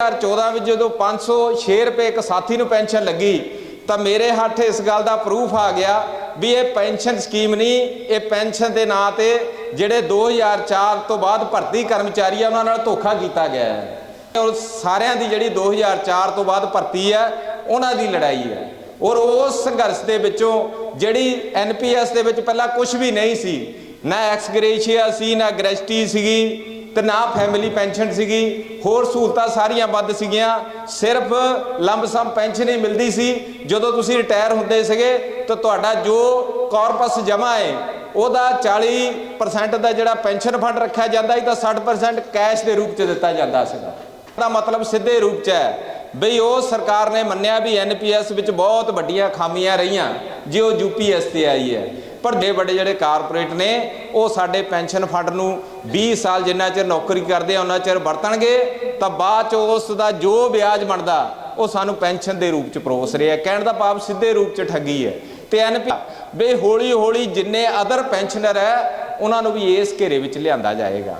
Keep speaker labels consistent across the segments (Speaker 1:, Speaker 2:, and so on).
Speaker 1: 2014 ਵਿੱਚ ਜਦੋਂ 506 ਰੁਪਏ ਇੱਕ ਸਾਥੀ ਨੂੰ ਪੈਨਸ਼ਨ ਲੱਗੀ, ਤਾਂ ਮੇਰੇ ਹੱਥ ਇਸ ਗੱਲ ਦਾ ਪ੍ਰੂਫ ਆ ਗਿਆ ਵੀ ਇਹ ਪੈਨਸ਼ਨ ਸਕੀਮ ਨਹੀਂ, ਇਹ ਪੈਨਸ਼ਨ ਦੇ ਨਾਂ ਤੇ ਜਿਹੜੇ 2004 ਤੋਂ ਬਾਅਦ ਭਰਤੀ ਕਰਮਚਾਰੀ ਆ, ਉਹਨਾਂ ਨਾਲ ਧੋਖਾ ਕੀਤਾ ਗਿਆ ਹੈ। ਔਰ ਸਾਰਿਆਂ ਦੀ ਜਿਹੜੀ 2004 ਤੋਂ ਬਾਅਦ ਭਰਤੀ ਹੈ, ਉਹਨਾਂ ਦੀ ਲੜਾਈ ਹੈ। ਔਰ ਉਸ ਸੰਘਰਸ਼ ਦੇ ਵਿੱਚੋਂ ਜਿਹੜੀ ਐਨਪੀਐਸ ਦੇ ਵਿੱਚ ਪਹਿਲਾਂ ਕੁਝ ਵੀ ਨਹੀਂ ਸੀ, ਨਾ ਐਕਸ ਗ੍ਰੇਸ਼ੀਆ ਸੀ, ਨਾ ਗ੍ਰੈਸਟੀ ਸੀਗੀ ਤੇ ਨਾ ਫੈਮਿਲੀ ਪੈਨਸ਼ਨ ਸੀਗੀ, ਹੋਰ ਸਹੂਲਤਾਂ ਸਾਰੀਆਂ ਵੱਧ ਸੀਗੀਆਂ। ਸਿਰਫ ਲੰਬਸਮ ਪੈਨਸ਼ਨ ਹੀ ਮਿਲਦੀ ਸੀ। ਜਦੋਂ ਤੁਸੀਂ ਰਿਟਾਇਰ ਹੁੰਦੇ ਸੀਗੇ, ਤਾਂ ਤੁਹਾਡਾ ਜੋ ਕਾਰਪਸ ਜਮ੍ਹਾਂ ਹੈ ਉਹਦਾ 40% ਦਾ ਜਿਹੜਾ ਪੈਨਸ਼ਨ ਫੰਡ ਰੱਖਿਆ ਜਾਂਦਾ ਸੀ, ਤਾਂ 60% ਕੈਸ਼ ਦੇ ਰੂਪ 'ਚ ਦਿੱਤਾ ਜਾਂਦਾ ਸੀਗਾ। ਦਾ ਮਤਲਬ ਸਿੱਧੇ ਰੂਪ 'ਚ ਹੈ। ਬਈ ਉਹ ਸਰਕਾਰ ਨੇ ਮੰਨਿਆ ਵੀ ਐਨਪੀਐਸ ਵਿੱਚ ਬਹੁਤ ਵੱਡੀਆਂ ਖਾਮੀਆਂ ਰਹੀਆਂ, ਜੇ ਉਹ ਯੂਪੀਐਸ ਤੇ ਆਈ ਹੈ। ਵੱਡੇ ਵੱਡੇ ਜਿਹੜੇ ਕਾਰਪੋਰੇਟ ਨੇ, ਉਹ ਸਾਡੇ ਪੈਨਸ਼ਨ ਫੰਡ ਨੂੰ 20 ਸਾਲ ਜਿੰਨਾ ਚਿਰ ਨੌਕਰੀ ਕਰਦੇ ਆ, ਉਹਨਾਂ ਚਿਰ ਵਰਤਣਗੇ, ਤਾਂ ਬਾਅਦ ਚ ਉਸ ਦਾ ਜੋ ਵਿਆਜ ਬਣਦਾ, ਉਹ ਸਾਨੂੰ ਪੈਨਸ਼ਨ ਦੇ ਰੂਪ ਚ ਪਰੋਸ ਰਿਹਾ ਕਹਿਣ ਦਾ ਭਾਵ ਸਿੱਧੇ ਰੂਪ ਚ ਠੱਗੀ ਹੈ। ਤੇ ਐਨਪੀ ਬਈ ਹੌਲੀ ਹੌਲੀ ਜਿੰਨੇ ਅਦਰ ਪੈਨਸ਼ਨਰ ਹੈ, ਉਹਨਾਂ ਨੂੰ ਵੀ ਇਸ ਘੇਰੇ ਵਿੱਚ ਲਿਆਂਦਾ ਜਾਏਗਾ।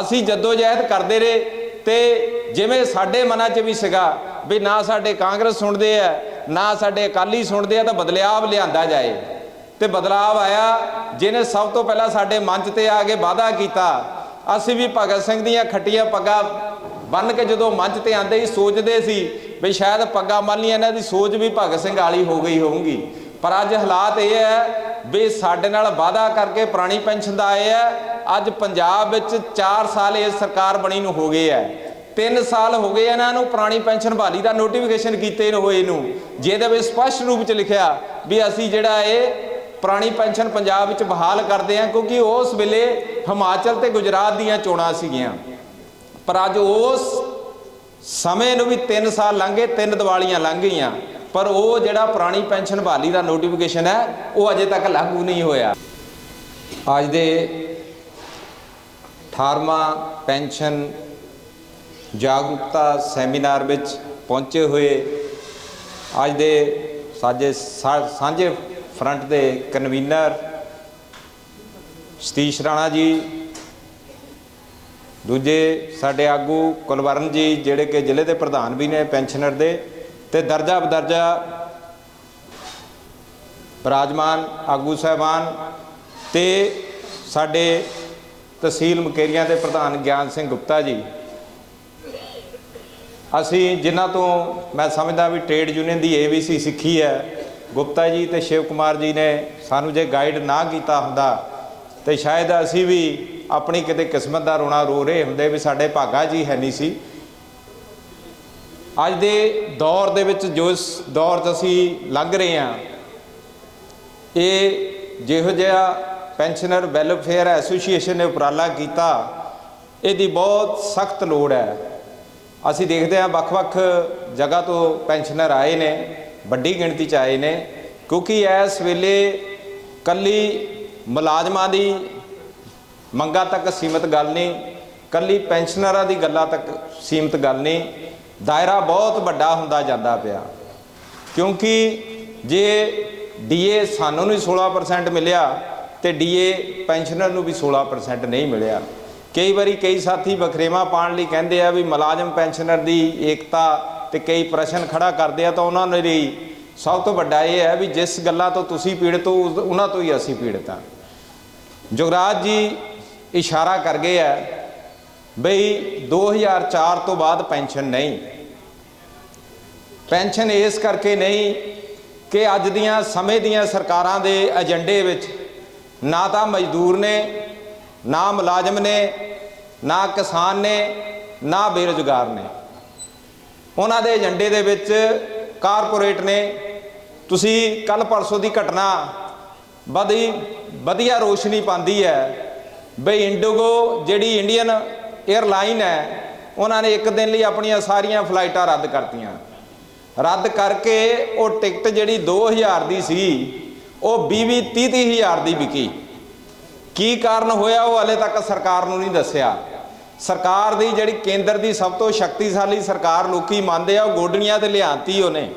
Speaker 1: ਅਸੀਂ ਜਦੋਜਹਿਦ ਕਰਦੇ ਰਹੇ ਤੇ ਜਿਵੇਂ ਸਾਡੇ ਮਨਾਂ 'ਚ ਵੀ ਸੀਗਾ ਵੀ ਨਾ ਸਾਡੇ ਕਾਂਗਰਸ ਸੁਣਦੇ ਆ, ਨਾ ਸਾਡੇ ਅਕਾਲੀ ਸੁਣਦੇ ਆ, ਤਾਂ ਬਦਲਾਵ ਲਿਆਂਦਾ ਜਾਏ। ਤੇ ਬਦਲਾਵ ਆਇਆ ਜਿਹਨੇ ਸਭ ਤੋਂ ਪਹਿਲਾਂ ਸਾਡੇ ਮੰਚ ਤੇ ਆ ਕੇ ਵਾਅਦਾ ਕੀਤਾ। ਅਸੀਂ ਵੀ ਭਗਤ ਸਿੰਘ ਦੀਆਂ ਖੱਟੀਆਂ ਪੱਗਾਂ ਬੰਨ ਕੇ ਜਦੋਂ ਮੰਚ ਤੇ ਆਂਦੇ ਹੀ ਸੋਚਦੇ ਸੀ ਵੀ ਸ਼ਾਇਦ ਪੱਗਾਂ ਬੰਨ੍ਹਲੀਆਂ ਇਹਨਾਂ ਦੀ ਸੋਚ ਵੀ ਭਗਤ ਸਿੰਘ ਵਾਲੀ ਹੋ ਗਈ ਹੋਊਗੀ। ਪਰ ਅੱਜ ਹਾਲਾਤ ਇਹ ਹੈ ਵੀ ਸਾਡੇ ਨਾਲ ਵਾਅਦਾ ਕਰਕੇ ਪੁਰਾਣੀ ਪੈਨਸ਼ਨ ਦਾ ਆਏ ਹੈ। ਅੱਜ ਪੰਜਾਬ ਵਿੱਚ 4 ਸਾਲ ਇਹ ਸਰਕਾਰ ਬਣੀ ਨੂੰ ਹੋ ਗਏ ਹੈ। 3 ਸਾਲ ਹੋ ਗਏ ਇਹਨਾਂ ਨੂੰ ਪੁਰਾਣੀ ਪੈਨਸ਼ਨ ਬਹਾਲੀ ਦਾ ਨੋਟੀਫਿਕੇਸ਼ਨ ਕੀਤੇ ਹੋਏ ਨੂੰ, ਜਿਹਦੇ ਵਿੱਚ ਸਪਸ਼ਟ ਰੂਪ ਚ ਲਿਖਿਆ ਵੀ ਅਸੀਂ ਜਿਹੜਾ ਇਹ ਪੁਰਾਣੀ ਪੈਨਸ਼ਨ ਪੰਜਾਬ ਵਿੱਚ ਬਹਾਲ ਕਰਦੇ ਹਾਂ ਕਿਉਂਕਿ ਉਸ ਵੇਲੇ ਹਿਮਾਚਲ ਤੇ ਗੁਜਰਾਤ ਦੀਆਂ ਚੋਣਾਂ ਸੀਗੀਆਂ। ਪਰ ਅੱਜ ਉਸ ਸਮੇਂ ਨੂੰ ਵੀ 3 ਸਾਲ ਲੰਘੇ, ਤਿੰਨ ਦੀਵਾਲੀਆਂ ਲੰਘ ਗਈਆਂ। ਪਰ ਉਹ ਜਿਹੜਾ ਪੁਰਾਣੀ ਪੈਨਸ਼ਨ ਬਹਾਲੀ ਦਾ ਨੋਟੀਫਿਕੇਸ਼ਨ ਹੈ, ਉਹ ਅਜੇ ਤੱਕ ਲਾਗੂ ਨਹੀਂ ਹੋਇਆ। ਅੱਜ ਦੇ 18ਵਾਂ ਪੈਨਸ਼ਨ ਜਾਗਰੂਕਤਾ ਸੈਮੀਨਾਰ ਵਿੱਚ ਪਹੁੰਚੇ ਹੋਏ ਅੱਜ ਦੇ ਸਾਜੇ ਸਾ- ਸਾਂਝੇ ਫਰੰਟ ਦੇ ਕਨਵੀਨਰ ਸਤੀਸ਼ ਰਾਣਾ ਜੀ, ਦੂਜੇ ਸਾਡੇ ਆਗੂ ਕੁਲਵਰਨ ਜੀ, ਜਿਹੜੇ ਕਿ ਜ਼ਿਲ੍ਹੇ ਦੇ ਪ੍ਰਧਾਨ ਵੀ ਨੇ ਪੈਨਸ਼ਨਰ ਦੇ, ਤੇ ਦਰਜਾ ਬਦਰਜਾ ਬਰਾਜਮਾਨ ਆਗੂ ਸਾਹਿਬਾਨ ਤੇ ਸਾਡੇ ਤਹਿਸੀਲ ਮਕੇਰੀਆਂ ਦੇ ਪ੍ਰਧਾਨ ਗਿਆਨ ਸਿੰਘ ਗੁਪਤਾ ਜੀ। ਅਸੀਂ ਜਿਨ੍ਹਾਂ ਤੋਂ ਮੈਂ ਸਮਝਦਾ ਵੀ ਟ੍ਰੇਡ ਯੂਨੀਅਨ ਦੀ ਏਬੀਸੀ ਸਿੱਖੀ ਹੈ ਗੁਪਤਾ ਜੀ ਤੇ ਸ਼ਿਵ ਕੁਮਾਰ ਜੀ ਨੇ ਸਾਨੂੰ ਜੇ ਗਾਈਡ ਨਾ ਕੀਤਾ ਹੁੰਦਾ, ਤੇ ਸ਼ਾਇਦ ਅਸੀਂ ਵੀ ਆਪਣੀ ਕਿਤੇ ਕਿਸਮਤ ਦਾ ਰੋਣਾ ਰੋ ਰਹੇ ਹੁੰਦੇ ਵੀ ਸਾਡੇ ਭਾਗਾ ਜੀ ਹੈ ਨਹੀਂ ਸੀ। ਅੱਜ ਦੇ ਦੌਰ ਦੇ ਵਿੱਚ ਜੋ ਇਸ ਦੌਰ 'ਚ ਅਸੀਂ ਲੰਘ ਰਹੇ ਹਾਂ, ਇਹ ਜਿਹੋ ਜਿਹਾ ਪੈਨਸ਼ਨਰ ਵੈਲਫੇਅਰ ਐਸੋਸੀਏਸ਼ਨ ਨੇ ਉਪਰਾਲਾ ਕੀਤਾ, ਇਹਦੀ ਬਹੁਤ ਸਖਤ ਲੋੜ ਹੈ। ਅਸੀਂ ਦੇਖਦੇ ਹਾਂ ਵੱਖ-ਵੱਖ ਜਗ੍ਹਾ ਤੋਂ ਪੈਨਸ਼ਨਰ ਆਏ ਨੇ। ਵੱਡੀ ਗਿਣਤੀ 'ਚ ਆਏ ਨੇ, ਕਿਉਂਕਿ ਇਸ ਵੇਲੇ ਕੱਲੀ ਮੁਲਾਜ਼ਮਾਂ ਦੀ ਮੰਗਾਂ ਤੱਕ ਸੀਮਤ ਗੱਲ ਨਹੀਂ, ਕੱਲੀ ਪੈਨਸ਼ਨਰਾਂ ਦੀ ਗੱਲਾਂ ਤੱਕ ਸੀਮਤ ਗੱਲ ਨਹੀਂ, ਦਾਇਰਾ ਬਹੁਤ ਵੱਡਾ ਹੁੰਦਾ ਜਾਂਦਾ ਪਿਆ। ਕਿਉਂਕਿ ਜੇ ਡੀਏ ਸਾਨੂੰ ਨੂੰ 16% ਮਿਲਿਆ ਤੇ ਡੀਏ ਪੈਨਸ਼ਨਰ ਨੂੰ ਵੀ 16% ਨਹੀਂ ਮਿਲਿਆ। ਕਈ ਵਾਰੀ ਕਈ ਸਾਥੀ ਵਖਰੇਵਾ ਪਾਉਣ ਲਈ ਕਹਿੰਦੇ ਆ ਵੀ ਮੁਲਾਜ਼ਮ ਪੈਨਸ਼ਨਰ ਦੀ ਏਕਤਾ ਤੇ ਕਈ ਪ੍ਰਸ਼ਨ ਖੜਾ ਕਰਦੇ ਆ ਤਾਂ ਉਹਨਾਂ ਦੇ ਲਈ ਸਭ ਤੋਂ ਵੱਡਾ ਇਹ ਹੈ ਵੀ ਜਿਸ ਗੱਲਾਂ ਤੋਂ ਤੁਸੀਂ ਪੀੜਤ ਹੋ, ਉਸ- ਉਹਨਾਂ ਤੋਂ ਹੀ ਅਸੀਂ ਪੀੜਤ ਹਾਂ। ਜੁਗਰਾਜ ਜੀ ਇਸ਼ਾਰਾ ਕਰ ਗਏ ਆ ਬਈ 2004 ਤੋਂ ਬਾਅਦ ਪੈਨਸ਼ਨ ਨਹੀਂ। ਪੈਨਸ਼ਨ ਇਸ ਕਰਕੇ ਨਹੀਂ ਕਿ ਅੱਜ ਦੀਆਂ ਸਮੇਂ ਦੀਆਂ ਸਰਕਾਰਾਂ ਦੇ ਏਜੰਡੇ ਵਿੱਚ ਨਾ ਤਾਂ ਮਜ਼ਦੂਰ ਨੇ, ਨਾ ਮੁਲਾਜ਼ਮ ਨੇ, ਨਾ ਕਿਸਾਨ ਨੇ, ਨਾ ਬੇਰੁਜ਼ਗਾਰ ਨੇ। ਉਹਨਾਂ ਦੇ ਏਜੰਡੇ ਦੇ ਵਿੱਚ ਕਾਰਪੋਰੇਟ ਨੇ, ਤੁਸੀਂ ਕੱਲ ਪਰਸੋਂ ਦੀ ਘਟਨਾ ਬੜੀ ਵਧੀਆ ਰੋਸ਼ਨੀ ਪਾਉਂਦੀ ਹੈ ਬਈ ਇੰਡੀਗੋ ਜਿਹੜੀ ਇੰਡੀਅਨ 에ਅਰਲਾਈਨ ਹੈ, ਉਹਨਾਂ ਨੇ ਇੱਕ ਦਿਨ ਲਈ ਆਪਣੀਆਂ ਸਾਰੀਆਂ ਫਲਾਈਟਾਂ ਰੱਦ ਕਰਤੀਆਂ। ਰੱਦ ਕਰਕੇ ਉਹ ਟਿਕਟ ਜਿਹੜੀ 2000 ਦੀ ਸੀ, ਉਹ 20 30 ਹਜ਼ਾਰ ਦੀ ਵਿਕੀ। ਕੀ ਕਾਰਨ ਹੋਇਆ ਉਹ ਹਲੇ ਤੱਕ ਸਰਕਾਰ ਨੂੰ ਨਹੀਂ ਦੱਸਿਆ। ਸਰਕਾਰ ਦੀ ਜਿਹੜੀ ਕੇਂਦਰ ਦੀ ਸਭ ਤੋਂ ਸ਼ਕਤੀਸ਼ਾਲੀ ਸਰਕਾਰ ਲੋਕੀ ਮੰਨਦੇ ਆ, ਉਹ ਗੋਡਣੀਆਂ ਤੇ ਲਿਆਂਤੀ ਉਹਨੇ।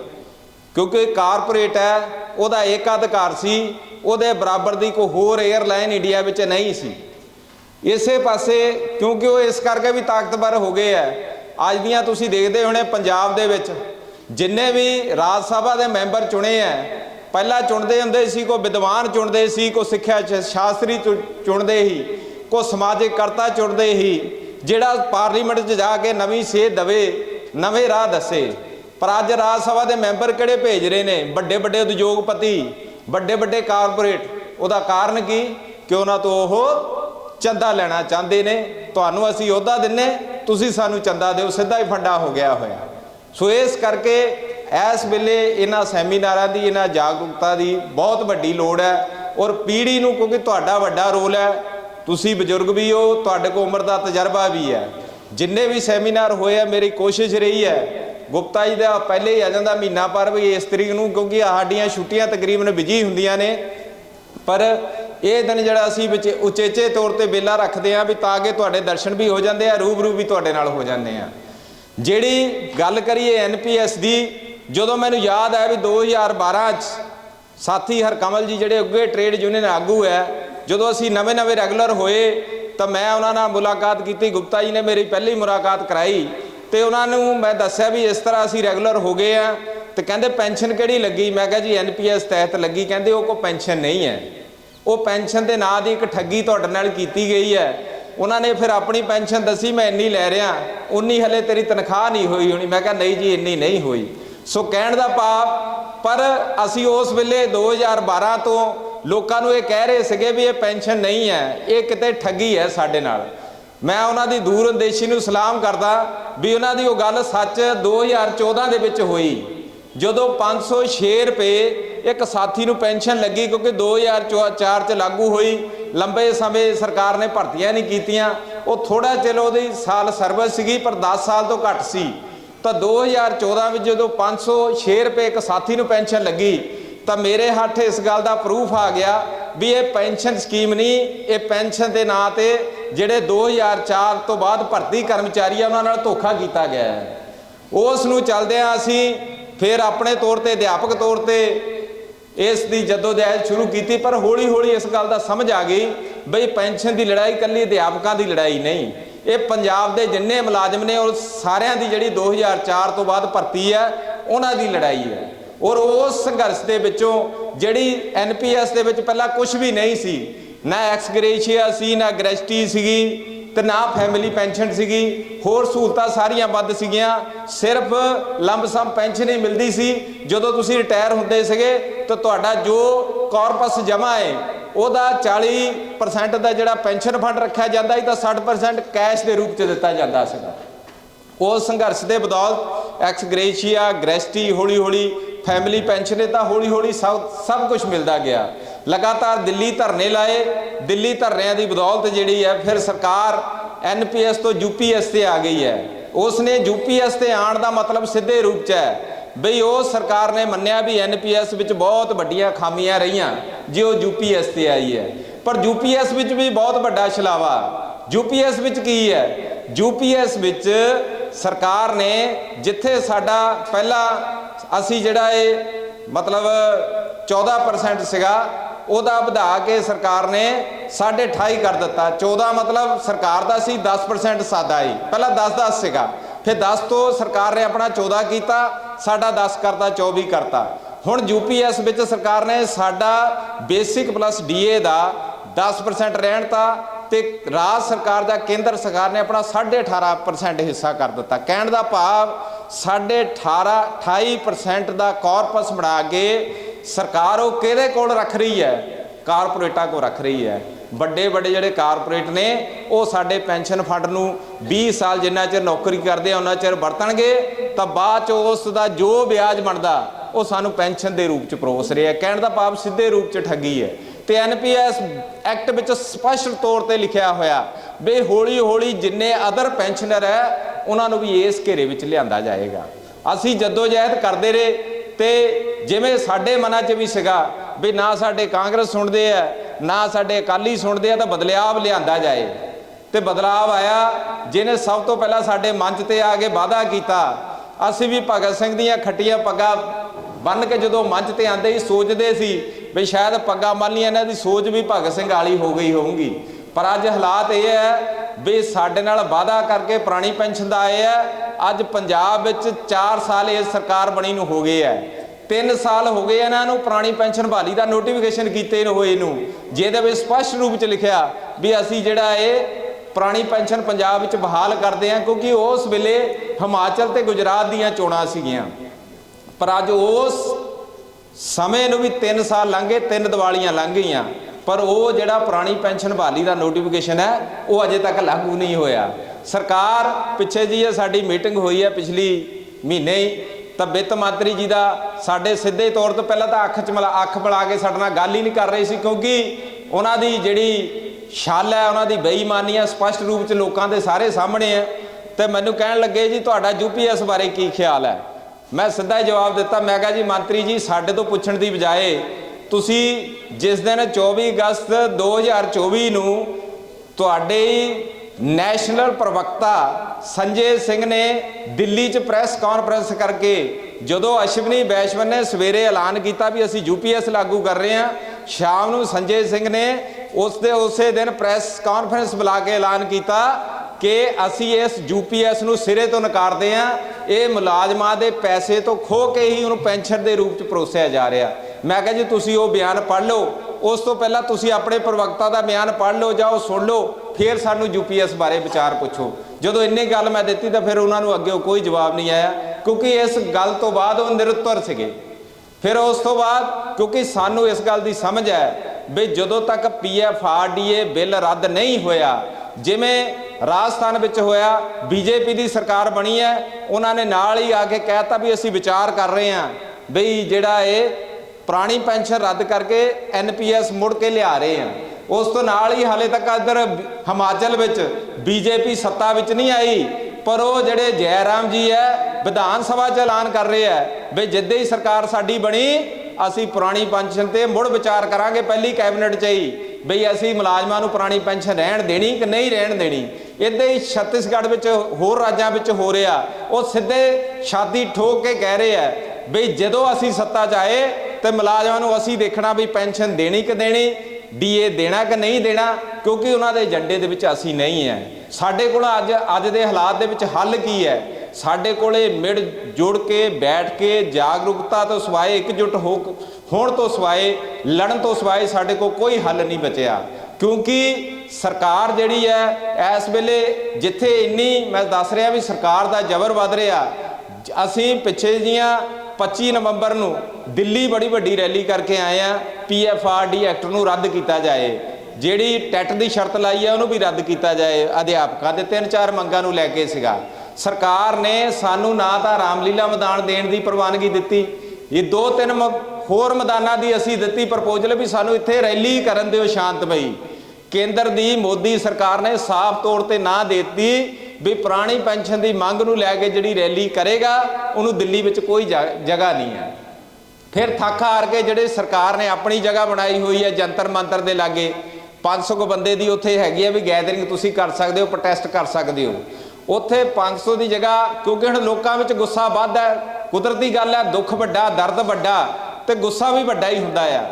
Speaker 1: ਕਿਉਂਕਿ ਕਾਰਪੋਰੇਟ ਹੈ, ਉਹਦਾ ਏਕ ਅਧਿਕਾਰ ਸੀ, ਉਹਦੇ ਬਰਾਬਰ ਦੀ ਕੋਈ ਹੋਰ 에ਅਰਲਾਈਨ ਇੰਡੀਆ ਵਿੱਚ ਨਹੀਂ ਸੀ। ਇਸੇ ਪਾਸੇ, ਕਿਉਂਕਿ ਉਹ ਇਸ ਕਰਕੇ ਵੀ ਤਾਕਤਵਰ ਹੋ ਗਏ ਹੈ ਅੱਜ ਦੀਆਂ ਤੁਸੀਂ ਦੇਖਦੇ ਹੋਣੇ ਪੰਜਾਬ ਦੇ ਵਿੱਚ, ਜਿੰਨੇ ਵੀ ਰਾਜ ਸਭਾ ਦੇ ਮੈਂਬਰ ਚੁਣੇ ਆ, ਪਹਿਲਾਂ ਚੁਣਦੇ ਹੁੰਦੇ ਸੀ ਕੋ ਵਿਦਵਾਨ ਚੁਣਦੇ ਸੀ ਕੋ ਸਿੱਖਿਆ ਸ਼ਾਸਤਰੀ ਚੁ- ਚੁਣਦੇ ਹੀ ਕੋ ਸਮਾਜਿਕ ਕਰਤਾ ਚੁਣਦੇ ਹੀ ਜਿਹੜਾ ਪਾਰਲੀਮੈਂਟ 'ਚ ਜਾ ਕੇ ਨਵੀਂ ਸੇਧ ਦਵੇ, ਨਵੇਂ ਰਾਹ ਦੱਸੇ। ਪਰ ਅੱਜ ਰਾਜ ਸਭਾ ਦੇ ਮੈਂਬਰ ਕਿਹੜੇ ਭੇਜ ਰਹੇ ਨੇ? ਵੱਡੇ ਵੱਡੇ ਉਦਯੋਗਪਤੀ, ਵੱਡੇ ਵੱਡੇ ਕਾਰਪੋਰੇਟ। ਉਹਦਾ ਕਾਰਨ ਕੀ? ਕਿ ਉਹਨਾਂ ਤੋਂ ਉਹ ਚੰਦਾ ਲੈਣਾ ਚਾਹੁੰਦੇ ਨੇ। ਤੁਹਾਨੂੰ ਅਸੀਂ ਅਹੁਦਾ ਦਿੰਨੇ, ਤੁਸੀਂ ਸਾਨੂੰ ਚੰਦਾ ਦਿਓ, ਸਿੱਧਾ ਹੀ ਫੰਡਾ ਹੋ ਗਿਆ ਹੋਇਆ। ਸੋ ਇਸ ਕਰਕੇ ਇਸ ਵੇਲੇ ਇਹਨਾਂ ਸੈਮੀਨਾਰਾਂ ਦੀ, ਇਹਨਾਂ ਜਾਗਰੂਕਤਾ ਦੀ ਬਹੁਤ ਵੱਡੀ ਲੋੜ ਹੈ। ਔਰ ਪੀੜ੍ਹੀ ਨੂੰ ਕਿਉਂਕਿ ਤੁਹਾਡਾ ਵੱਡਾ ਰੋਲ ਹੈ ਤੁਸੀਂ ਬਜ਼ੁਰਗ ਵੀ ਹੋ, ਤੁਹਾਡੇ ਕੋਲ ਉਮਰ ਦਾ ਤਜਰਬਾ ਵੀ ਹੈ। ਜਿੰਨੇ ਵੀ ਸੈਮੀਨਾਰ ਹੋਏ ਆ, ਮੇਰੀ ਕੋਸ਼ਿਸ਼ ਰਹੀ ਹੈ, ਗੁਪਤਾ ਜੀ ਦਾ ਪਹਿਲੇ ਹੀ ਆ ਜਾਂਦਾ ਮਹੀਨਾ ਪਰ ਵੀ ਇਸ ਤਰੀਕ ਨੂੰ, ਕਿਉਂਕਿ ਸਾਡੀਆਂ ਛੁੱਟੀਆਂ ਤਕਰੀਬਨ ਬਿਜ਼ੀ ਹੁੰਦੀਆਂ ਨੇ। ਪਰ ਇਹ ਦਿਨ ਜਿਹੜਾ ਅਸੀਂ ਵਿੱਚ ਉਚੇਚੇ ਤੌਰ ਤੇ ਵੇਲਾ ਰੱਖਦੇ ਆ ਵੀ ਤਾਂ ਕਿ ਤੁਹਾਡੇ ਦਰਸ਼ਨ ਵੀ ਹੋ ਜਾਂਦੇ ਆ, ਰੂਬਰੂ ਵੀ ਤੁਹਾਡੇ ਨਾਲ ਹੋ ਜਾਂਦੇ ਆ। ਜਿਹੜੀ ਗੱਲ ਕਰੀਏ ਐਨਪੀਐਸ ਦੀ, ਜਦੋਂ ਮੈਨੂੰ ਯਾਦ ਹੈ ਵੀ 2012 ਚ ਸਾਥੀ ਹਰਕਮਲ ਜੀ ਜਿਹੜੇ ਅੱਗੇ ਟ੍ਰੇਡ ਯੂਨੀਅਨ ਆਗੂ ਹੈ ਜਦੋਂ ਅਸੀਂ ਨਵੇਂ-ਨਵੇਂ ਰੈਗੂਲਰ ਹੋਏ ਤਾਂ ਮੈਂ ਉਹਨਾਂ ਨਾਲ ਮੁਲਾਕਾਤ ਕੀਤੀ, ਗੁਪਤਾ ਜੀ ਨੇ ਮੇਰੀ ਪਹਿਲੀ ਮੁਲਾਕਾਤ ਕਰਾਈ ਤੇ ਉਹਨਾਂ ਨੂੰ ਮੈਂ ਦੱਸਿਆ ਵੀ ਇਸ ਤਰ੍ਹਾਂ ਅਸੀਂ ਰੈਗੂਲਰ ਹੋ ਗਏ ਆ ਤੇ ਕਹਿੰਦੇ ਪੈਨਸ਼ਨ ਕਿਹੜੀ ਲੱਗੀ? ਮੈਂ ਕਿਹਾ ਜੀ ਐਨਪੀਐਸ ਤਹਿਤ ਲੱਗੀ, ਕਹਿੰਦੇ ਉਹ ਕੋ ਪੈਨਸ਼ਨ ਨਹੀਂ ਹੈ। ਉਹ ਪੈਨਸ਼ਨ ਦੇ ਨਾਂ ਦੀ ਇੱਕ ਠੱਗੀ ਤੁਹਾਡੇ ਨਾਲ ਕੀਤੀ ਗਈ ਹੈ। ਉਹਨਾਂ ਨੇ ਫਿਰ ਆਪਣੀ ਪੈਨਸ਼ਨ ਦੱਸੀ, ਮੈਂ ਇੰਨੀ ਲੈ ਰਿਹਾ, ਉਨੀ ਹਲੇ ਤੇਰੀ ਤਨਖਾਹ ਨਹੀਂ ਹੋਈ ਹੋਣੀ। ਮੈਂ ਕਿਹਾ ਨਹੀਂ ਜੀ, ਇੰਨੀ ਨਹੀਂ ਹੋਈ। ਸੋ ਕਹਿਣ ਦਾ ਭਾਵ, ਪਰ ਅਸੀਂ ਉਸ ਵੇਲੇ 2012 ਤੋਂ ਲੋਕਾਂ ਨੂੰ ਇਹ ਕਹਿ ਰਹੇ ਸੀਗੇ ਵੀ ਇਹ ਪੈਨਸ਼ਨ ਨਹੀਂ ਹੈ, ਇਹ ਕਿਤੇ ਠੱਗੀ ਹੈ ਸਾਡੇ ਨਾਲ। ਮੈਂ ਉਹਨਾਂ ਦੀ ਦੂਰ ਅੰਦੇਸ਼ੀ ਨੂੰ ਸਲਾਮ ਕਰਦਾ ਵੀ ਉਹਨਾਂ ਦੀ ਉਹ ਗੱਲ ਸੱਚ 2014 ਦੇ ਵਿੱਚ ਹੋਈ। ਜਦੋਂ 506 ਰੁਪਏ ਇੱਕ ਸਾਥੀ ਨੂੰ ਪੈਨਸ਼ਨ ਲੱਗੀ ਕਿਉਂਕਿ 2004 ਚ ਲਾਗੂ ਹੋਈ, ਲੰਬੇ ਸਮੇਂ ਸਰਕਾਰ ਨੇ ਭਰਤੀਆਂ ਨਹੀਂ ਕੀਤੀਆਂ, ਉਹ ਥੋੜਾ ਚਿਰ ਉਹਦੀ ਸਾਲ ਸਰਵਿਸ ਸੀਗੀ ਪਰ 10 ਸਾਲ ਤੋਂ ਘੱਟ ਸੀ। ਤਾਂ 2014 ਵਿੱਚ ਜਦੋਂ 506 ਰੁਪਏ ਇੱਕ ਸਾਥੀ ਨੂੰ ਪੈਨਸ਼ਨ ਲੱਗੀ ਤਾਂ ਮੇਰੇ ਹੱਥ ਇਸ ਗੱਲ ਦਾ ਪ੍ਰੂਫ ਆ ਗਿਆ ਵੀ ਇਹ ਪੈਨਸ਼ਨ ਸਕੀਮ ਨਹੀਂ, ਇਹ ਪੈਨਸ਼ਨ ਦੇ ਨਾਂ ਤੇ ਜਿਹੜੇ 2004 ਤੋਂ ਬਾਅਦ ਭਰਤੀ ਕਰਮਚਾਰੀ ਆ, ਉਹਨਾਂ ਨਾਲ ਧੋਖਾ ਕੀਤਾ ਗਿਆ ਹੈ। ਉਸ ਨੂੰ ਚੱਲਦਿਆਂ ਅਸੀਂ ਫਿਰ ਆਪਣੇ ਤੌਰ ਤੇ, ਅਧਿਆਪਕ ਤੌਰ ਤੇ ਇਸ ਦੀ ਜਦੋਜਹਿਦ ਸ਼ੁਰੂ ਕੀਤੀ, ਪਰ ਹੌਲੀ ਹੌਲੀ ਇਸ ਗੱਲ ਦਾ ਸਮਝ ਆ ਗਈ ਬਈ ਪੈਨਸ਼ਨ ਦੀ ਲੜਾਈ ਇਕੱਲੀ ਅਧਿਆਪਕਾਂ ਦੀ ਲੜਾਈ ਨਹੀਂ। ਇਹ ਪੰਜਾਬ ਦੇ ਜਿੰਨੇ ਮੁਲਾਜ਼ਮ ਨੇ, ਉਹ ਸਾਰਿਆਂ ਦੀ ਜਿਹੜੀ 2004 ਤੋਂ ਬਾਅਦ ਭਰਤੀ ਹੈ, ਉਹਨਾਂ ਦੀ ਲੜਾਈ ਹੈ। ਔਰ ਉਸ ਸੰਘਰਸ਼ ਦੇ ਵਿੱਚੋਂ ਜਿਹੜੀ ਐਨਪੀਐਸ ਦੇ ਵਿੱਚ ਪਹਿਲਾਂ ਕੁਝ ਵੀ ਨਹੀਂ ਸੀ, ਨਾ ਐਕਸ ਗ੍ਰੇਸ਼ੀਆ ਸੀ, ਨਾ ਗ੍ਰੈਸਟੀ ਸੀਗੀ ਤੇ ਨਾ ਫੈਮਿਲੀ ਪੈਨਸ਼ਨ ਸੀਗੀ, ਹੋਰ ਸਹੂਲਤਾਂ ਸਾਰੀਆਂ ਵੱਧ ਸੀਗੀਆਂ, ਸਿਰਫ ਲੰਬਸਮ ਪੈਨਸ਼ਨ ਹੀ ਮਿਲਦੀ ਸੀ। ਜਦੋਂ ਤੁਸੀਂ ਰਿਟਾਇਰ ਹੁੰਦੇ ਸੀਗੇ, ਤਾਂ ਤੁਹਾਡਾ ਜੋ ਕਾਰਪਸ ਜਮ੍ਹਾਂ ਹੈ ਉਹਦਾ 40% ਦਾ ਜਿਹੜਾ ਪੈਨਸ਼ਨ ਫੰਡ ਰੱਖਿਆ ਜਾਂਦਾ ਸੀ, ਤਾਂ 60% ਕੈਸ਼ ਦੇ ਰੂਪ ਚ ਦਿੱਤਾ ਜਾਂਦਾ ਸੀਗਾ। ਉਸ ਸੰਘਰਸ਼ ਦੇ ਬਦੌਲਤ ਐਕਸ ਗ੍ਰੇਸ਼ੀਆ ਗ੍ਰੈਸਟੀ ਹੌਲੀ ਹੌਲੀ ਫੈਮਿਲੀ ਪੈਨਸ਼ਨ ਇਹ ਤਾਂ ਹੌਲੀ ਹੌਲੀ ਸਭ ਸਭ ਕੁਝ ਮਿਲਦਾ ਗਿਆ। ਲਗਾਤਾਰ ਦਿੱਲੀ ਧਰਨੇ ਲਾਏ, ਦਿੱਲੀ ਧਰਨਿਆਂ ਦੀ ਬਦੌਲਤ ਜਿਹੜੀ ਹੈ, ਫਿਰ ਸਰਕਾਰ ਐਨਪੀਐਸ ਤੋਂ ਯੂਪੀਐਸ ਤੇ ਆ ਗਈ ਹੈ। ਉਸ ਨੇ ਯੂਪੀਐਸ ਤੇ ਆਉਣ ਦਾ ਮਤਲਬ ਸਿੱਧੇ ਰੂਪ ਚ ਹੈ। ਬਈ ਉਹ ਸਰਕਾਰ ਨੇ ਮੰਨਿਆ ਵੀ ਐਨਪੀਐਸ ਵਿੱਚ ਬਹੁਤ ਵੱਡੀਆਂ ਖਾਮੀਆਂ ਰਹੀਆਂ, ਜੇ ਉਹ ਯੂਪੀਐਸ ਤੇ ਆਈ ਹੈ। ਪਰ ਯੂਪੀਐਸ ਵਿੱਚ ਵੀ ਬਹੁਤ ਵੱਡਾ ਛਲਾਵਾ। ਯੂਪੀਐਸ ਵਿੱਚ ਕੀ ਹੈ? ਯੂਪੀਐਸ ਵਿੱਚ ਸਰਕਾਰ ਨੇ ਜਿੱਥੇ ਸਾਡਾ ਪਹਿਲਾ ਅਸੀਂ ਜਿਹੜਾ ਇਹ ਮਤਲਬ 14% ਸੀਗਾ, ਉਹਦਾ ਵਧਾ ਕੇ ਸਰਕਾਰ ਨੇ 28.5 ਕਰ ਦਿੱਤਾ। 14 ਮਤਲਬ ਸਰਕਾਰ ਦਾ ਸੀ 10% ਸਾਦਾ ਹੀ। ਪਹਿਲਾਂ 10-10 ਸੀਗਾ। ਫਿਰ 10 ਤੋਂ ਸਰਕਾਰ ਨੇ ਆਪਣਾ 14 ਕੀਤਾ, ਸਾਡਾ 10 ਕਰਤਾ 24 ਕਰਤਾ। ਹੁਣ ਯੂਪੀਐਸ ਵਿੱਚ ਸਰਕਾਰ ਨੇ ਸਾਡਾ ਬੇਸਿਕ ਪਲੱਸ ਡੀਏ ਦਾ 10% ਰਹਿਣ ਤਾਂ ਤੇ ਰਾਜ ਸਰਕਾਰ ਦਾ ਕੇਂਦਰ ਸਰਕਾਰ ਨੇ ਆਪਣਾ 18.5% ਹਿੱਸਾ ਕਰ ਦਿੱਤਾ। ਕਹਿਣ ਦਾ ਭਾਵ 18.5 28% ਦਾ ਕਾਰਪਸ ਬਣਾ ਕੇ ਸਰਕਾਰ ਉਹ ਕਿਹਦੇ ਕੋਲ ਰੱਖ ਰਹੀ ਹੈ? ਕਾਰਪੋਰੇਟਾਂ ਕੋਲ ਰੱਖ ਰਹੀ ਹੈ। ਵੱਡੇ ਵੱਡੇ ਜਿਹੜੇ ਕਾਰਪੋਰੇਟ ਨੇ, ਉਹ ਸਾਡੇ ਪੈਨਸ਼ਨ ਫੰਡ ਨੂੰ 20 ਸਾਲ ਜਿੰਨਾ ਚਿਰ ਨੌਕਰੀ ਕਰਦੇ ਆ, ਉਹਨਾਂ ਚਿਰ ਵਰਤਣਗੇ, ਤਾਂ ਬਾਅਦ ਚ ਉਸ ਦਾ ਜੋ ਵਿਆਜ ਬਣਦਾ, ਉਹ ਸਾਨੂੰ ਪੈਨਸ਼ਨ ਦੇ ਰੂਪ ਚ ਪਰੋਸ ਰਿਹਾ ਕਹਿਣ ਦਾ ਭਾਵ ਸਿੱਧੇ ਰੂਪ ਚ ਠੱਗੀ ਹੈ। ਤੇ ਐਨਪੀਐਸ ਐਕਟ ਵਿੱਚ ਸਪਸ਼ਟ ਤੌਰ ਤੇ ਲਿਖਿਆ ਹੋਇਆ, ਵੀ ਹੌਲੀ ਹੌਲੀ ਜਿੰਨੇ ਅਦਰ ਪੈਨਸ਼ਨਰ ਹੈ ਉਹਨਾਂ ਨੂੰ ਵੀ ਇਸ ਘੇਰੇ ਵਿੱਚ ਲਿਆਂਦਾ ਜਾਏਗਾ। ਅਸੀਂ ਜਦੋਜਹਿਦ ਕਰਦੇ ਰਹੇ ਤੇ ਜਿਵੇਂ ਸਾਡੇ ਮਨਾਂ 'ਚ ਵੀ ਸੀਗਾ ਵੀ ਨਾ ਸਾਡੇ ਕਾਂਗਰਸ ਸੁਣਦੇ ਆ, ਨਾ ਸਾਡੇ ਅਕਾਲੀ ਸੁਣਦੇ ਆ ਤਾਂ ਬਦਲਾਵ ਲਿਆਂਦਾ ਜਾਏ। ਤੇ ਬਦਲਾਵ ਆਇਆ, ਜਿਹਨੇ ਸਭ ਤੋਂ ਪਹਿਲਾਂ ਸਾਡੇ ਮੰਚ ਤੇ ਆ ਕੇ ਵਾਅਦਾ ਕੀਤਾ, ਅਸੀਂ ਵੀ ਭਗਤ ਸਿੰਘ ਦੀਆਂ ਖੱਟੀਆਂ ਪੱਗਾਂ ਬੰਨ ਕੇ ਜਦੋਂ ਮੰਚ ਤੇ ਆਂਦੇ ਹੀ ਸੋਚਦੇ ਸੀ ਵੀ ਸ਼ਾਇਦ ਪੱਗਾਂ ਬੰਨ੍ਹਲੀਆਂ ਇਹਨਾਂ ਦੀ ਸੋਚ ਵੀ ਭਗਤ ਸਿੰਘ ਵਾਲੀ ਹੋ ਗਈ ਹੋਊਗੀ। ਪਰ ਅੱਜ ਹਾਲਾਤ ਇਹ ਹੈ ਵੀ ਸਾਡੇ ਨਾਲ ਵਾਅਦਾ ਕਰਕੇ ਪੁਰਾਣੀ ਪੈਨਸ਼ਨ ਦਾ ਆਏ ਆ। ਅੱਜ ਪੰਜਾਬ ਵਿੱਚ 4 ਸਾਲ ਇਹ ਸਰਕਾਰ ਬਣੀ ਨੂੰ ਹੋ ਗਏ ਆ। 3 ਸਾਲ ਹੋ ਗਏ ਇਹਨਾਂ ਨੂੰ ਪੁਰਾਣੀ ਪੈਨਸ਼ਨ ਬਹਾਲੀ ਦਾ ਨੋਟੀਫਿਕੇਸ਼ਨ ਕੀਤੇ ਨੂੰ ਹੋਏ ਨੂੰ। ਜਿਹਦੇ ਵਿੱਚ ਸਪਸ਼ਟ ਰੂਪ ਚ ਲਿਖਿਆ ਵੀ ਅਸੀਂ ਜਿਹੜਾ ਇਹ ਪੁਰਾਣੀ ਪੈਨਸ਼ਨ ਪੰਜਾਬ ਵਿੱਚ ਬਹਾਲ ਕਰਦੇ ਹਾਂ ਕਿਉਂਕਿ ਉਸ ਵੇਲੇ ਹਿਮਾਚਲ ਤੇ ਗੁਜਰਾਤ ਦੀਆਂ ਚੋਣਾਂ ਸੀਗੀਆਂ। ਪਰ ਅੱਜ ਉਸ ਸਮੇਂ ਨੂੰ ਵੀ 3 ਸਾਲ ਲੰਘੇ, ਤਿੰਨ ਦੀਵਾਲੀਆਂ ਲੰਘ ਗਈਆਂ। ਪਰ ਉਹ ਜਿਹੜਾ ਪੁਰਾਣੀ ਪੈਨਸ਼ਨ ਬਹਾਲੀ ਦਾ ਨੋਟੀਫਿਕੇਸ਼ਨ ਹੈ, ਉਹ ਅਜੇ ਤੱਕ ਲਾਗੂ ਨਹੀਂ ਹੋਇਆ। ਸਰਕਾਰ ਪਿੱਛੇ ਜੀ ਇਹ ਸਾਡੀ ਮੀਟਿੰਗ ਹੋਈ ਹੈ ਪਿਛਲੀ ਮਹੀਨੇ ਹੀ, ਤਾਂ ਵਿੱਤ ਮੰਤਰੀ ਜੀ ਦਾ ਸਾਡੇ ਸਿੱਧੇ ਤੌਰ ਤੇ ਪਹਿਲਾਂ ਤਾਂ ਅੱਖ ਚ ਮਲਾ, ਅੱਖ ਬਣਾ ਕੇ ਸਾਡੇ ਨਾਲ ਗੱਲ ਹੀ ਨਹੀਂ ਕਰ ਰਹੇ ਸੀ, ਕਿਉਂਕਿ ਉਹਨਾਂ ਦੀ ਜਿਹੜੀ ਛਲ ਹੈ, ਉਹਨਾਂ ਦੀ ਬੇਈਮਾਨੀ ਹੈ, ਸਪਸ਼ਟ ਰੂਪ ਚ ਲੋਕਾਂ ਦੇ ਸਾਰੇ ਸਾਹਮਣੇ ਹੈ। ਤੇ ਮੈਨੂੰ ਕਹਿਣ ਲੱਗੇ ਜੀ, ਤੁਹਾਡਾ ਯੂਪੀਐਸ ਬਾਰੇ ਕੀ ਖਿਆਲ ਹੈ? ਮੈਂ ਸਿੱਧਾ ਜਵਾਬ ਦਿੱਤਾ, ਮੈਂ ਕਿਹਾ ਜੀ, ਮੰਤਰੀ ਜੀ, ਸਾਡੇ ਤੋਂ ਪੁੱਛਣ ਦੀ ਬਜਾਏ ਤੁਸੀਂ ਜਿਸ ਦਿਨ 24 ਅਗਸਤ 2024 ਨੂੰ ਤੁਹਾਡੇ ਨੈਸ਼ਨਲ ਪ੍ਰਵਕਤਾ ਸੰਜੇ ਸਿੰਘ ਨੇ ਦਿੱਲੀ 'ਚ ਪ੍ਰੈਸ ਕਾਨਫਰੰਸ ਕਰਕੇ ਜਦੋਂ ਅਸ਼ਵਨੀ ਵੈਸ਼ਵਨ ਨੇ ਸਵੇਰੇ ਐਲਾਨ ਕੀਤਾ ਵੀ ਅਸੀਂ ਯੂਪੀਐਸ ਲਾਗੂ ਕਰ ਰਹੇ ਹਾਂ, ਸ਼ਾਮ ਨੂੰ ਸੰਜੇ ਸਿੰਘ ਨੇ ਉਸ ਦੇ ਉਸੇ ਦਿਨ ਪ੍ਰੈਸ ਕਾਨਫਰੰਸ ਬੁਲਾ ਕੇ ਐਲਾਨ ਕੀਤਾ ਕਿ ਅਸੀਂ ਇਸ ਯੂਪੀਐਸ ਨੂੰ ਸਿਰੇ ਤੋਂ ਨਕਾਰਦੇ ਹਾਂ। ਇਹ ਮੁਲਾਜ਼ਮਾਂ ਦੇ ਪੈਸੇ ਤੋਂ ਖੋ ਕੇ ਹੀ ਉਹਨੂੰ ਪੈਨਸ਼ਨ ਦੇ ਰੂਪ ਚ ਪਰੋਸਿਆ ਜਾ ਰਿਹਾ। ਮੈਂ ਕਿਹਾ ਜੀ ਤੁਸੀਂ ਉਹ ਬਿਆਨ ਪੜ੍ਹ ਲਓ। ਉਸ ਤੋਂ ਪਹਿਲਾਂ ਤੁਸੀਂ ਆਪਣੇ ਪ੍ਰਵਕਤਾ ਦਾ ਬਿਆਨ ਪੜ੍ਹ ਲਓ ਜਾਂ ਉਹ ਸੁਣ ਲਓ, ਫਿਰ ਸਾਨੂੰ ਯੂਪੀਐਸ ਬਾਰੇ ਵਿਚਾਰ ਪੁੱਛੋ। ਜਦੋਂ ਇੰਨੀ ਗੱਲ ਮੈਂ ਦਿੱਤੀ ਤਾਂ ਫਿਰ ਉਹਨਾਂ ਨੂੰ ਅੱਗੇ ਕੋਈ ਜਵਾਬ ਨਹੀਂ ਆਇਆ, ਕਿਉਂਕਿ ਇਸ ਗੱਲ ਤੋਂ ਬਾਅਦ ਉਹ ਨਿਰੁੱਤਰ ਸੀਗੇ। ਫਿਰ ਉਸ ਤੋਂ ਬਾਅਦ ਕਿਉਂਕਿ ਸਾਨੂੰ ਇਸ ਗੱਲ ਦੀ ਸਮਝ ਹੈ ਵੀ ਜਦੋਂ ਤੱਕ ਪੀਐਫਆਰਡੀਏ ਬਿੱਲ ਰੱਦ ਨਹੀਂ ਹੋਇਆ, ਜਿਵੇਂ ਰਾਜਸਥਾਨ ਵਿੱਚ ਹੋਇਆ ਬੀਜੇਪੀ ਦੀ ਸਰਕਾਰ ਬਣੀ ਹੈ, ਉਹਨਾਂ ਨੇ ਨਾਲ ਹੀ ਆ ਕੇ ਕਹਿਤਾ ਵੀ ਅਸੀਂ ਵਿਚਾਰ ਕਰ ਰਹੇ ਹਾਂ ਬਈ ਜਿਹੜਾ ਇਹ ਪੁਰਾਣੀ ਪੈਨਸ਼ਨ ਰੱਦ ਕਰਕੇ ਐਨਪੀਐਸ ਮੁੜ ਕੇ ਲਿਆ ਰਹੇ ਹਾਂ ਉਸ ਤੋਂ ਨਾਲ ਹੀ ਹਾਲੇ ਤੱਕ ਇੱਧਰ ਹਿਮਾਚਲ ਵਿੱਚ ਬੀਜੇਪੀ ਸੱਤਾ ਵਿੱਚ ਨਹੀਂ ਆਈ, ਪਰ ਉਹ ਜਿਹੜੇ ਜੈਰਾਮ ਜੀ ਹੈ, ਵਿਧਾਨ ਸਭਾ 'ਚ ਐਲਾਨ ਕਰ ਰਹੇ ਹੈ ਵੀ ਜਿੱਦੇ ਹੀ ਸਰਕਾਰ ਸਾਡੀ ਬਣੀ, ਅਸੀਂ ਪੁਰਾਣੀ ਪੈਨਸ਼ਨ ਤੇ ਮੁੜ ਵਿਚਾਰ ਕਰਾਂਗੇ ਪਹਿਲੀ ਕੈਬਨਿਟ 'ਚ ਹੀ ਬਈ ਅਸੀਂ ਮੁਲਾਜ਼ਮਾਂ ਨੂੰ ਪੁਰਾਣੀ ਪੈਨਸ਼ਨ ਰਹਿਣ ਦੇਣੀ ਕਿ ਨਹੀਂ ਰਹਿਣ ਦੇਣੀ। ਇਦਾਂ ਹੀ ਛੱਤੀਸਗੜ੍ਹ ਵਿੱਚ ਹੋਰ ਰਾਜਾਂ ਵਿੱਚ ਹੋ ਰਿਹਾ, ਉਹ ਸਿੱਧੇ ਛਾਤੀ ਠੋਕ ਕੇ ਕਹਿ ਰਹੇ ਆ ਬਈ ਜਦੋਂ ਅਸੀਂ ਸੱਤਾ 'ਚ ਆਏ ਤੇ ਮੁਲਾਜ਼ਮਾਂ ਨੂੰ ਅਸੀਂ ਦੇਖਣਾ ਵੀ ਪੈਨਸ਼ਨ ਦੇਣੀ ਕਿ ਦੇਣੀ ਡੀਏ ਦੇਣਾ ਕਿ ਨਹੀਂ ਦੇਣਾ, ਕਿਉਂਕਿ ਉਹਨਾਂ ਦੇ ਏਜੰਡੇ ਦੇ ਵਿੱਚ ਅਸੀਂ ਨਹੀਂ ਹੈ ਸਾਡੇ ਕੋਲ ਅੱਜ ਅੱਜ ਦੇ ਹਾਲਾਤ ਦੇ ਵਿੱਚ ਹੱਲ ਕੀ ਹੈ ਸਾਡੇ ਕੋਲੇ ਮਿੜ ਜੁੜ ਕੇ, ਬੈਠ ਕੇ ਜਾਗਰੂਕਤਾ ਤੋਂ ਸਿਵਾਏ ਇਕਜੁੱਟ ਹੋ ਹੋਣ ਤੋਂ ਸਿਵਾਏ, ਲੜਨ ਤੋਂ ਸਿਵਾਏ ਸਾਡੇ ਕੋਲ ਕੋਈ ਹੱਲ ਨਹੀਂ ਬਚਿਆ। ਕਿਉਂਕਿ ਸਰਕਾਰ ਜਿਹੜੀ ਹੈ ਇਸ ਵੇਲੇ ਜਿੱਥੇ ਇੰਨੀ, ਮੈਂ ਦੱਸ ਰਿਹਾ ਵੀ ਸਰਕਾਰ ਦਾ ਜ਼ਬਰ ਵੱਧ ਰਿਹਾ। ਅਸੀਂ ਪਿੱਛੇ ਜੀਆਂ 25 ਨਵੰਬਰ ਨੂੰ ਦਿੱਲੀ ਬੜੀ ਵੱਡੀ ਰੈਲੀ ਕਰਕੇ ਆਏ ਆ ਪੀਐਫਆਰਡੀ ਐਕਟ ਨੂੰ ਰੱਦ ਕੀਤਾ ਜਾਏ। ਜਿਹੜੀ ਟੈਟ ਦੀ ਸ਼ਰਤ ਲਾਈ ਹੈ ਉਹਨੂੰ ਵੀ ਰੱਦ ਕੀਤਾ ਜਾਏ। ਅਧਿਆਪਕਾਂ ਦੇ ਤਿੰਨ ਚਾਰ ਮੰਗਾਂ ਨੂੰ ਲੈ ਕੇ ਸੀਗਾ। ਸਰਕਾਰ ਨੇ ਸਾਨੂੰ ਨਾ ਤਾਂ ਰਾਮਲੀਲਾ ਮੈਦਾਨ ਦੇਣ ਦੀ ਪ੍ਰਵਾਨਗੀ ਦਿੱਤੀ, ਇਹ ਦੋ ਤਿੰਨ ਮ- ਹੋਰ ਮੈਦਾਨਾਂ ਦੀ ਅਸੀਂ ਦਿੱਤੀ ਪ੍ਰਪੋਜ਼ਲ ਵੀ ਸਾਨੂੰ ਇੱਥੇ ਰੈਲੀ ਕਰਨ ਦਿਓ ਸ਼ਾਂਤਮਈ। ਕੇਂਦਰ ਦੀ ਮੋਦੀ ਸਰਕਾਰ ਨੇ ਸਾਫ਼ ਤੌਰ ਤੇ ਨਾ ਦਿੱਤੀ ਵੀ ਪੁਰਾਣੀ ਪੈਨਸ਼ਨ ਦੀ ਮੰਗ ਨੂੰ ਲੈ ਕੇ ਜਿਹੜੀ ਰੈਲੀ ਕਰੇਗਾ, ਉਹਨੂੰ ਦਿੱਲੀ ਵਿੱਚ ਕੋਈ ਜਗ- ਜਗ੍ਹਾ ਨਹੀਂ ਹੈ। ਫਿਰ ਥੱਕ ਹਾਰ ਕੇ ਜਿਹੜੇ ਸਰਕਾਰ ਨੇ ਆਪਣੀ ਜਗ੍ਹਾ ਬਣਾਈ ਹੋਈ ਹੈ ਜੰਤਰ ਮੰਤਰ ਦੇ ਲਾਗੇ 500 ਕੋ ਬੰਦੇ ਦੀ ਉੱਥੇ ਹੈਗੀ ਹੈ ਵੀ ਗੈਦਰਿੰਗ ਤੁਸੀਂ ਕਰ ਸਕਦੇ ਹੋ ਪ੍ਰੋਟੈਸਟ ਕਰ ਸਕਦੇ ਹੋ। ਉੱਥੇ 500 ਦੀ ਜਗ੍ਹਾ, ਕਿਉਂਕਿ ਹੁਣ ਲੋਕਾਂ ਵਿੱਚ ਗੁੱਸਾ ਵੱਧ ਹੈ, ਕੁਦਰਤੀ ਗੱਲ ਹੈ, ਦੁੱਖ ਵੱਡਾ, ਦਰਦ ਵੱਡਾ ਤੇ ਗੁੱਸਾ ਵੀ ਵੱਡਾ ਹੀ ਹੁੰਦਾ ਆ।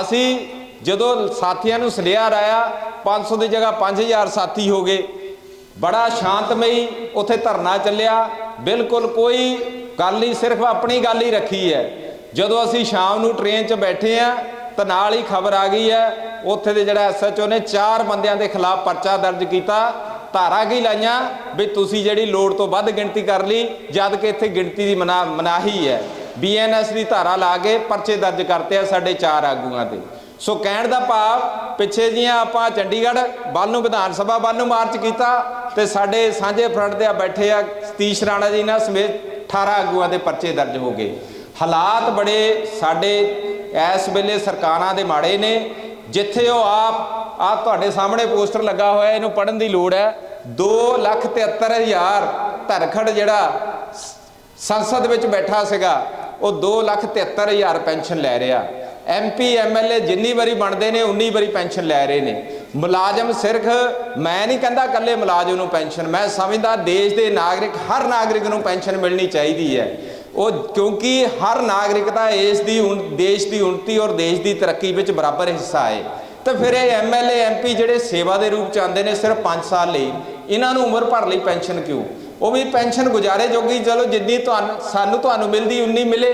Speaker 1: ਅਸੀਂ ਜਦੋਂ ਸਾਥੀਆਂ ਨੂੰ ਸੁਨੇਹਾ ਆਇਆ 500 ਦੀ ਜਗ੍ਹਾ 5000 ਸਾਥੀ ਹੋ ਗਏ ਬੜਾ ਸ਼ਾਂਤਮਈ ਉੱਥੇ ਧਰਨਾ ਚੱਲਿਆ। ਬਿਲਕੁਲ ਕੋਈ ਗੱਲ ਹੀ ਸਿਰਫ ਆਪਣੀ ਗੱਲ ਹੀ ਰੱਖੀ ਹੈ। ਜਦੋਂ ਅਸੀਂ ਸ਼ਾਮ ਨੂੰ ਟ੍ਰੇਨ 'ਚ ਬੈਠੇ ਆ ਤਾਂ ਨਾਲ ਹੀ ਖਬਰ ਆ ਗਈ ਹੈ, ਉੱਥੇ ਦੇ ਜਿਹੜਾ ਐਸਐਚਓ ਨੇ ਚਾਰ ਬੰਦਿਆਂ ਦੇ ਖਿਲਾਫ ਪਰਚਾ ਦਰਜ ਕੀਤਾ। ਧਾਰਾ ਕੀ ਲਾਈਆਂ ਵੀ ਤੁਸੀਂ ਜਿਹੜੀ ਲੋੜ ਤੋਂ ਵੱਧ ਗਿਣਤੀ ਕਰ ਲਈ, ਜਦ ਕਿ ਇੱਥੇ ਗਿਣਤੀ ਦੀ ਮਨਾ, ਮਨਾਹੀ ਹੈ। ਬੀਐਨਐਸ ਦੀ ਧਾਰਾ ਲਾ ਕੇ ਪਰਚੇ ਦਰਜ ਕਰਤੇ ਆ ਸਾਡੇ ਚਾਰ ਆਗੂਆਂ ਤੇ ਸੋ ਕਹਿਣ ਦਾ ਭਾਵ, ਪਿੱਛੇ ਜੀਆਂ ਆਪਾਂ ਚੰਡੀਗੜ੍ਹ ਵੱਲ ਨੂੰ, ਵਿਧਾਨ ਸਭਾ ਵੱਲ ਨੂੰ ਮਾਰਚ ਕੀਤਾ ਤੇ ਸਾਡੇ ਸਾਂਝੇ ਫਰੰਟ ਦੇ ਆ ਬੈਠੇ ਆ ਸਤੀਸ਼ ਰਾਣਾ ਜੀ ਨਾਲ ਸਮੇਤ 18 ਆਗੂਆਂ ਦੇ ਪਰਚੇ ਦਰਜ ਹੋ ਗਏ। ਹਾਲਾਤ ਬੜੇ ਸਾਡੇ ਇਸ ਵੇਲੇ ਸਰਕਾਰਾਂ ਦੇ ਮਾੜੇ ਨੇ। ਜਿੱਥੇ ਉਹ ਆਪ ਆ ਤੁਹਾਡੇ ਸਾਹਮਣੇ ਪੋਸਟਰ ਲੱਗਾ ਹੋਇਆ, ਇਹਨੂੰ ਪੜਨ ਦੀ ਲੋੜ ਹੈ। 273000 ਧਰਖੜ ਜਿਹੜਾ ਸੰਸਦ ਵਿੱਚ ਬੈਠਾ ਸੀਗਾ, ਉਹ 273000 ਪੈਨਸ਼ਨ ਲੈ ਰਿਹਾ। ਐਮਪੀ ਐਮਐਲਏ ਜਿੰਨੀ ਵਾਰੀ ਬਣਦੇ ਨੇ, ਉਨੀ ਵਾਰੀ ਪੈਨਸ਼ਨ ਲੈ ਰਹੇ ਨੇ। ਮੁਲਾਜ਼ਮ ਸਿਰਫ ਮੈਂ ਨਹੀਂ ਕਹਿੰਦਾ ਇਕੱਲੇ ਮੁਲਾਜ਼ਮ ਨੂੰ ਪੈਨਸ਼ਨ, ਮੈਂ ਸਮਝਦਾ ਦੇਸ਼ ਦੇ ਨਾਗਰਿਕ, ਹਰ ਨਾਗਰਿਕ ਨੂੰ ਪੈਨਸ਼ਨ ਮਿਲਣੀ ਚਾਹੀਦੀ ਹੈ। ਉਹ ਕਿਉਂਕਿ ਹਰ ਨਾਗਰਿਕ ਦਾ ਇਸ ਦੀ ਉਨ- ਦੇਸ਼ ਦੀ ਉન્નਤੀ ਔਰ ਦੇਸ਼ ਦੀ ਤਰੱਕੀ ਵਿੱਚ ਬਰਾਬਰ ਹਿੱਸਾ ਹੈ। ਤੇ ਫਿਰ ਇਹ ਐਮਐਲਏ ਐਮਪੀ ਜਿਹੜੇ ਸੇਵਾ ਦੇ ਰੂਪ ਚ ਆਉਂਦੇ ਨੇ ਸਿਰਫ 5 ਸਾਲ ਲਈ, ਇਹਨਾਂ ਨੂੰ ਉਮਰ ਭਰ ਲਈ ਪੈਨਸ਼ਨ ਕਿਉਂ? ਉਹ ਵੀ ਪੈਨਸ਼ਨ ਗੁਜ਼ਾਰੇ ਜੋਗੀ, ਚਲੋ ਜਿੰਨੀ ਤੁਹਾਨੂੰ, ਸਾਨੂੰ ਤੁਹਾਨੂੰ ਮਿਲਦੀ, ਉਨੀ ਮਿਲੇ,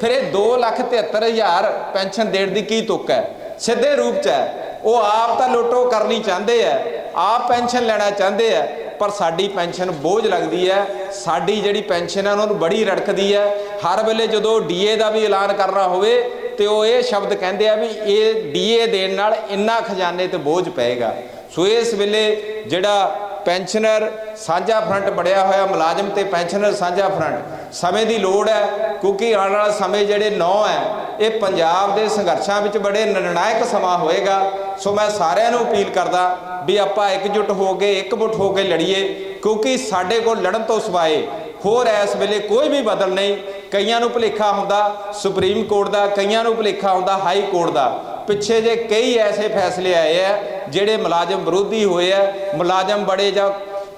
Speaker 1: ਫਿਰ ਇਹ 273000 ਪੈਨਸ਼ਨ ਦੇਣ ਦੀ ਕੀ ਤੁੱਕ ਹੈ? ਸਿੱਧੇ ਰੂਪ ਚ ਹੈ। ਉਹ ਆਪ ਤਾਂ ਲੁੱਟੋ ਕਰਨੀ ਚਾਹੁੰਦੇ ਆ, ਆਪ ਪੈਨਸ਼ਨ ਲੈਣਾ ਚਾਹੁੰਦੇ ਆ, ਪਰ ਸਾਡੀ ਪੈਨਸ਼ਨ ਬੋਝ ਲੱਗਦੀ ਹੈ ਸਾਡੀ ਜਿਹੜੀ ਪੈਨਸ਼ਨ ਹੈ ਉਹਨਾਂ ਨੂੰ ਬੜੀ ਰੜਕਦੀ ਹੈ ਹਰ ਵੇਲੇ ਜਦੋਂ ਡੀਏ ਦਾ ਵੀ ਐਲਾਨ ਕਰਨਾ ਹੋਵੇ, ਤੇ ਉਹ ਇਹ ਸ਼ਬਦ ਕਹਿੰਦੇ ਆ ਵੀ ਇਹ ਡੀਏ ਦੇਣ ਨਾਲ ਇੰਨਾ ਖਜ਼ਾਨੇ ਤੇ ਬੋਝ ਪਏਗਾ। ਸੋ ਇਸ ਵੇਲੇ ਜਿਹੜਾ ਪੈਨਸ਼ਨਰ ਸਾਂਝਾ ਫਰੰਟ ਬੜਿਆ ਹੋਇਆ, ਮੁਲਾਜ਼ਮ ਤੇ ਪੈਨਸ਼ਨਰ ਸਾਂਝਾ ਫਰੰਟ, ਸਮੇਂ ਦੀ ਲੋੜ ਹੈ, ਕਿਉਂਕਿ ਆਉਣ ਵਾਲਾ ਸਮੇਂ ਜਿਹੜੇ ਨੌ ਹੈ ਇਹ ਪੰਜਾਬ ਦੇ ਸੰਘਰਸ਼ਾਂ ਵਿੱਚ ਬੜੇ ਨਿਰਣਾਇਕ ਸਮਾਂ ਹੋਏਗਾ। ਸੋ ਮੈਂ ਸਾਰਿਆਂ ਨੂੰ ਅਪੀਲ ਕਰਦਾ ਵੀ ਆਪਾਂ ਇਕਜੁੱਟ ਹੋ ਕੇ, ਇਕਮੁੱਠ ਹੋ ਕੇ ਲੜੀਏ, ਕਿਉਂਕਿ ਸਾਡੇ ਕੋਲ ਲੜਨ ਤੋਂ ਸਿਵਾਏ ਹੋਰ ਇਸ ਵੇਲੇ ਕੋਈ ਵੀ ਬਦਲ ਨਹੀਂ। ਕਈਆਂ ਨੂੰ ਭੁਲੇਖਾ ਹੁੰਦਾ ਸੁਪਰੀਮ ਕੋਰਟ ਦਾ, ਕਈਆਂ ਨੂੰ ਭੁਲੇਖਾ ਹੁੰਦਾ ਹਾਈ ਕੋਰਟ ਦਾ। ਪਿੱਛੇ ਜੇ ਕਈ ਐਸੇ ਫੈਸਲੇ ਆਏ ਆ, ਜਿਹੜੇ ਮੁਲਾਜ਼ਮ ਵਿਰੋਧੀ ਹੋਏ ਆ, ਮੁਲਾਜ਼ਮ ਬੜੇ ਜਾਂ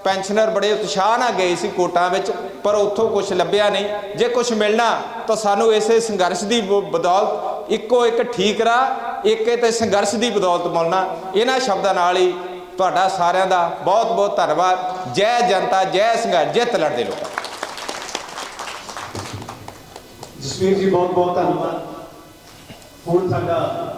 Speaker 1: ਪੈਨਸ਼ਨਰ ਬੜੇ ਉਤਸ਼ਾਹ ਨਾਲ ਗਏ ਸੀ ਕੋਟਾਂ ਵਿੱਚ, ਪਰ ਉੱਥੋਂ ਕੁਝ ਲੱਭਿਆ ਨਹੀਂ। ਜੇ ਕੁਝ ਮਿਲਣਾ, ਤਾਂ ਸਾਨੂੰ ਇਸੇ ਸੰਘਰਸ਼ ਦੀ ਬ- ਬਦੌਲਤ ਇੱਕੋ ਇੱਕ ਠੀਕ ਰਾਹ, ਇੱਕ ਤੇ ਸੰਘਰਸ਼ ਦੀ ਬਦੌਲਤ ਮਿਲਣਾ। ਇਹਨਾਂ ਸ਼ਬਦਾਂ ਨਾਲ ਹੀ ਤੁਹਾਡਾ ਸਾਰਿਆਂ ਦਾ ਬਹੁਤ ਬਹੁਤ ਧੰਨਵਾਦ। ਜੈ ਜਨਤਾ, ਜੈ ਸੰਘਰਸ਼ ਜਿੱਤ ਲੜਦੇ ਲੋਕਾਂ।
Speaker 2: ਜਸਵੀਰ ਜੀ ਬਹੁਤ ਬਹੁਤ ਧੰਨਵਾਦ। ਹੁਣ ਸਾਡਾ